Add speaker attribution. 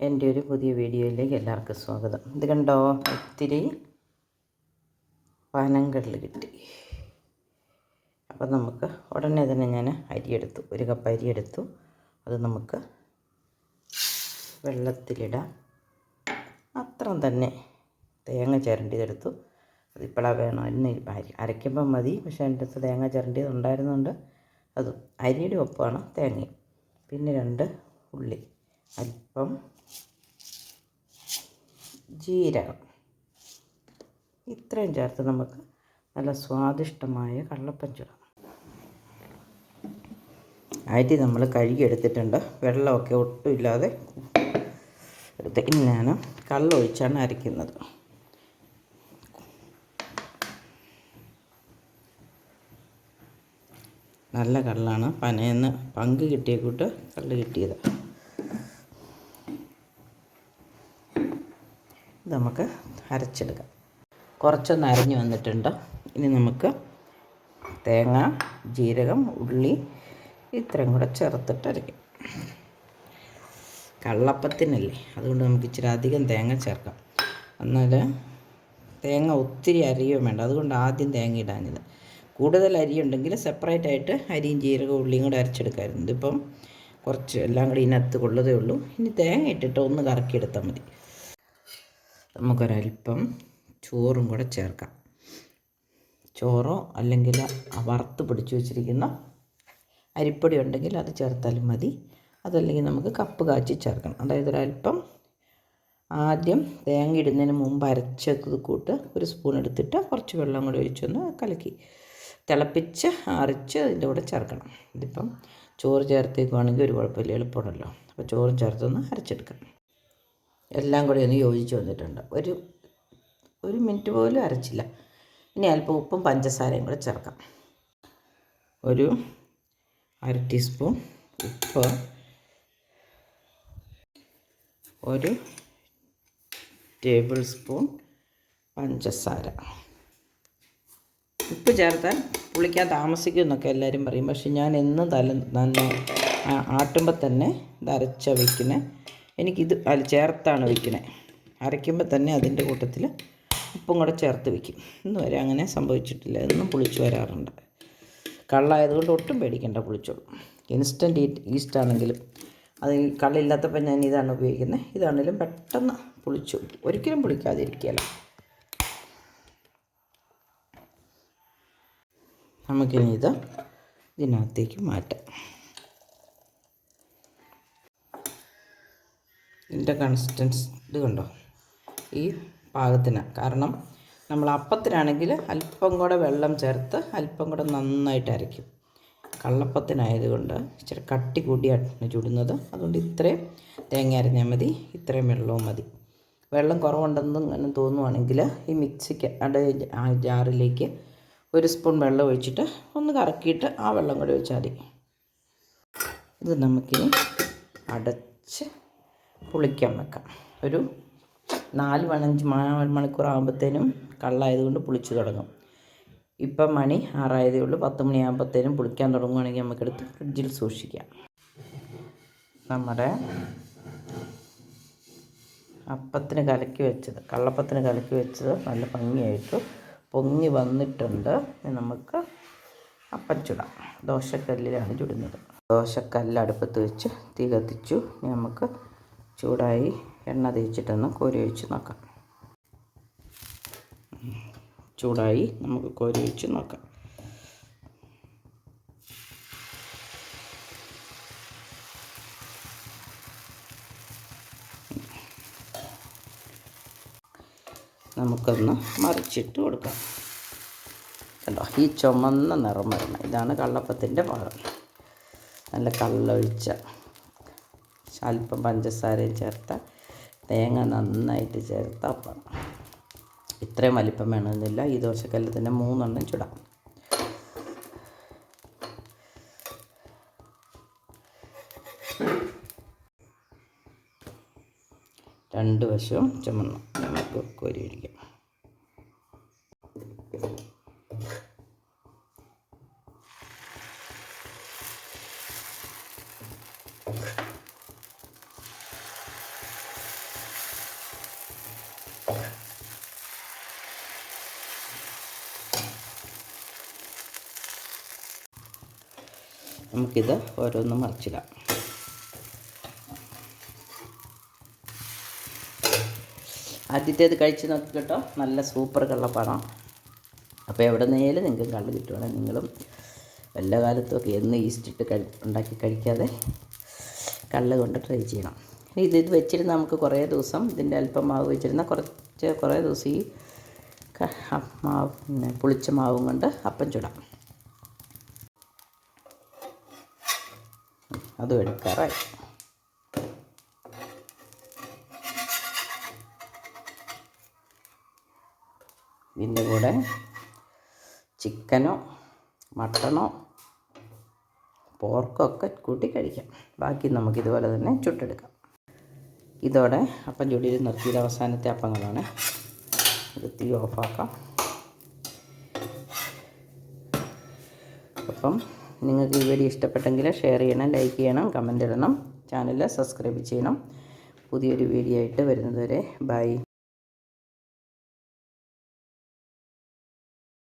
Speaker 1: എന്റെ ഒരു പുതിയ വീഡിയോയിലേക്ക് എല്ലാവർക്കും സ്വാഗതം. ഇത് കണ്ടോ? ഒത്തിരി പനങ്കടൽ കിട്ടി. അപ്പം നമുക്ക് ഉടനെ തന്നെ ഞാൻ അരിയെടുത്തു. ഒരു കപ്പ് അരിയെടുത്തു. അത് നമുക്ക് വെള്ളത്തിലിടാം. അത്രയും തന്നെ തേങ്ങ ചിരണ്ടിയതെടുത്തു. അതിപ്പോഴാണ് വേണം ഇന്ന് അരി അരയ്ക്കുമ്പം മതി. പക്ഷേ എന്റെ അടുത്ത് തേങ്ങ ചിരണ്ടിയത് ഉണ്ടായിരുന്നുണ്ട് അതും അരിയുടെ ഒപ്പമാണ് തേങ്ങയും. പിന്നെ രണ്ട് ഉള്ളി. അല്പം ജീരകം. ഇത്രയും ചേർത്ത് നമുക്ക് നല്ല സ്വാദിഷ്ടമായ കള്ളപ്പം ചുടാം അരി നമ്മൾ കഴുകിയെടുത്തിട്ടുണ്ട്. വെള്ളമൊക്കെ ഒട്ടുമില്ലാതെ എടുത്ത് ഇനി ഞാൻ കള്ളൊഴിച്ചാണ് അരയ്ക്കുന്നത്. നല്ല കള്ളാണ്. പനയെന്ന് പങ്ക് കിട്ടിയ കൂട്ട് കള്ള് കിട്ടിയത് ഇത് നമുക്ക് അരച്ചെടുക്കാം. കുറച്ചൊന്ന് അരഞ്ഞു വന്നിട്ടുണ്ട്. ഇനി നമുക്ക് തേങ്ങ ജീരകം ഉള്ളി ഇത്രയും കൂടെ ചേർത്തിട്ട് അരയ്ക്കും. കള്ളപ്പത്തിനല്ലേ? അതുകൊണ്ട് നമുക്ക് ഇച്ചിരി അധികം തേങ്ങ ചേർക്കാം. എന്നാൽ തേങ്ങ ഒത്തിരി അരിയോ വേണ്ട. അതുകൊണ്ട് ആദ്യം തേങ്ങ ഇടാനിത്. കൂടുതൽ അരി ഉണ്ടെങ്കിൽ സെപ്പറേറ്റ് ആയിട്ട് അരിയും ജീരകവും ഉള്ളിയും കൂടെ അരച്ചെടുക്കാമായിരുന്നു ഇതിപ്പം കുറച്ച് എല്ലാം കൂടി ഇതിനകത്ത് കൊള്ളതേ ഉള്ളൂ. ഇനി തേങ്ങ ഇട്ടിട്ട് ഒന്ന് കറക്കിയെടുത്താൽ മതി. നമുക്കൊരല്പം ചോറും കൂടെ ചേർക്കാം. ചോറോ അല്ലെങ്കിൽ വറുത്ത് പിടിച്ചു വെച്ചിരിക്കുന്ന അരിപ്പൊടി ഉണ്ടെങ്കിൽ അത് ചേർത്താലും മതി. അതല്ലെങ്കിൽ നമുക്ക് കപ്പ് കാച്ചി ചേർക്കണം. അതായത് ഒരല്പം ആദ്യം തേങ്ങ ഇടുന്നതിന് മുമ്പ് അരച്ചത് കൂട്ട് ഒരു സ്പൂൺ എടുത്തിട്ട് കുറച്ച് വെള്ളം കൂടി ഒഴിച്ചൊന്ന് കലക്കി തിളപ്പിച്ച് അരച്ച് അതിന്റെ കൂടെ ചേർക്കണം. ഇതിപ്പം ചോറ് ചേർത്തേക്കുവാണെങ്കിൽ ഒരു കുഴപ്പമില്ല. എളുപ്പമാണല്ലോ. അപ്പോൾ ചോറും ചേർത്തൊന്ന് അരച്ചെടുക്കാം. എല്ലാം കൂടി ഒന്ന് യോജിച്ച് വന്നിട്ടുണ്ട്. ഒരു ഒരു മിനിറ്റ് പോലും അരച്ചില്ല. ഇനി അല്പം ഉപ്പും പഞ്ചസാരയും കൂടെ ചേർക്കാം. ഒരു അര ടീസ്പൂൺ ഉപ്പ്. ഒരു ടേബിൾ സ്പൂൺ പഞ്ചസാര. ഉപ്പ് ചേർത്താൽ പുളിക്കാൻ താമസിക്കും എന്നൊക്കെ എല്ലാവരും പറയും. പക്ഷെ ഞാൻ എന്നും തല ആട്ടുമ്പോൾ തന്നെ ഇത് അരച്ച വയ്ക്കുന്നത് എനിക്കിത് അതിൽ ചേർത്താണ് വയ്ക്കുന്നത് അരയ്ക്കുമ്പോൾ തന്നെ അതിന്റെ കൂട്ടത്തിൽ ഉപ്പും കൂടെ ചേർത്ത് വയ്ക്കും ഇന്ന് വരെ അങ്ങനെ സംഭവിച്ചിട്ടില്ല. എന്നും പുളിച്ച് വരാറുണ്ട്. കള്ളായതുകൊണ്ട് ഒട്ടും പേടിക്കേണ്ട പുളിച്ചോളൂ ഇൻസ്റ്റന്റ് ഈസ്റ്റ് ആണെങ്കിലും അത് കള്ളില്ലാത്തപ്പോൾ ഞാൻ ഇതാണ് ഉപയോഗിക്കുന്നത്. ഇതാണെങ്കിലും പെട്ടെന്ന് പുളിച്ചു. ഒരിക്കലും പുളിക്കാതിരിക്കുകയല്ല. നമുക്കിനി ഇത് ഇതിനകത്തേക്ക് മാറ്റാം. ഇതിന്റെ കൺസിസ്റ്റൻസ് ഇത് കണ്ടോ? ഈ പാകത്തിന്. കാരണം നമ്മൾ അപ്പത്തിനാണെങ്കിൽ അല്പം കൂടെ വെള്ളം ചേർത്ത് അല്പം കൂടെ നന്നായിട്ട് അരയ്ക്കും. കള്ളപ്പത്തിനായതുകൊണ്ട് ഇച്ചിരി കട്ടി കൂടിയാണ് ചുടുന്നത്. അതുകൊണ്ട് ഇത്രയും തേങ്ങ അരഞ്ഞാൽ മതി ഇത്രയും വെള്ളവും മതി. വെള്ളം കുറവുണ്ടെന്ന് അങ്ങനെ തോന്നുവാണെങ്കിൽ ഈ മിക്സിക്ക് അട ജാറിലേക്ക് ഒരു സ്പൂൺ വെള്ളം ഒഴിച്ചിട്ട് ഒന്ന് കറക്കിയിട്ട് ആ വെള്ളം കൂടി ഒഴിച്ചാൽ മതി. ഇത് നമുക്കിനി അടച്ച് പുളിക്കാൻ വെക്കാം. ഒരു നാല് മണഞ്ച് മണിക്കൂർ ആകുമ്പോഴത്തേനും കള്ളായതുകൊണ്ട് പുളിച്ച് തുടങ്ങും. ഇപ്പം മണി ആറായതേ ഉള്ളൂ. പത്ത് മണിയാകുമ്പോഴത്തേനും പുളിക്കാൻ തുടങ്ങുകയാണെങ്കിൽ നമുക്കെടുത്ത് ഫ്രിഡ്ജിൽ സൂക്ഷിക്കാം. നമ്മുടെ അപ്പത്തിന് കലക്കി വെച്ചത് കള്ളപ്പത്തിന് കലക്കി വെച്ചത് നല്ല ഭംഗിയായിട്ട് പൊങ്ങി വന്നിട്ടുണ്ട്. നമുക്ക് അപ്പം ചുടാം. ദോശക്കല്ലിലാണ് ചുടുന്നത്. ദോശക്കല്ല് അടുപ്പത്ത് വെച്ച് തീ കത്തിച്ചു. നമുക്ക് ചൂടായി എണ്ണ തേച്ചിട്ടൊന്ന് കോരി ഒഴിച്ച് നോക്കാം. ചൂടായി നമുക്ക് കോരി ഒഴിച്ച് നോക്കാം. നമുക്കൊന്ന് മറിച്ചിട്ട് കൊടുക്കാം. കണ്ടോ ഈ ചുമന്ന നിറം വരണം ഇതാണ് കള്ളപ്പത്തിന്റെ ഭാഗം. നല്ല കള്ളൊഴിച്ച അല്പം പഞ്ചസാരയും ചേർത്ത തേങ്ങ നന്നായിട്ട് ചേർത്ത അപ്പം. ഇത്രയും വലിപ്പം വേണമെന്നില്ല. ഈ ദോശക്കല്ല് തന്നെ മൂന്നെണ്ണം ചുടാം. രണ്ട് വശവും ചുമന്ന നമുക്ക് കോരി ഒഴിക്കാം നമുക്കിത് ഓരോന്നും മറിച്ചിടാം. ആദ്യത്തേത് കഴിച്ച് നോക്കി കേട്ടോ. നല്ല സൂപ്പർ കള്ളപ്പാടാണ് അപ്പോൾ എവിടെ നിന്നേലും നിങ്ങൾക്ക് കള്ള് കിട്ടുവാണെങ്കിൽ നിങ്ങളും വല്ല കാലത്തുമൊക്കെ എന്ന് ഈസ്റ്റ് ഇട്ട് കഴി ഉണ്ടാക്കി കഴിക്കാതെ കള്ള് കൊണ്ട് ട്രൈ ചെയ്യണം. ഇത് ഇത് വെച്ചിരുന്ന നമുക്ക് കുറേ ദിവസം ഇതിന്റെ അല്പം മാവ് വെച്ചിരുന്ന കുറച്ച് കുറേ ദിവസം ഈ മാവ് പുളിച്ച മാവും കൊണ്ട് അപ്പം ചുടാം. അതും എടുക്കാറായി ഇതിന്റെ കൂടെ ചിക്കനോ മട്ടണോ പോർക്കോ ഒക്കെ കൂട്ടി കഴിക്കാം. ബാക്കി നമുക്ക് ഇതുപോലെ തന്നെ ചുട്ടെടുക്കാം. ഇതോടെ അപ്പം ചുടിയിൽ നിർത്തിയത് അവസാനത്തെ അപ്പങ്ങളാണ്. ഇത് തീ ഓഫാക്കാം. അപ്പം നിങ്ങൾക്ക് ഈ വീഡിയോ ഇഷ്ടപ്പെട്ടെങ്കിൽ ഷെയർ ചെയ്യണം ലൈക്ക് ചെയ്യണം കമന്റ് ഇടണം ചാനൽ സബ്സ്ക്രൈബ് ചെയ്യണം. പുതിയൊരു വീഡിയോ ആയിട്ട് വരുന്നതുവരെ ബൈ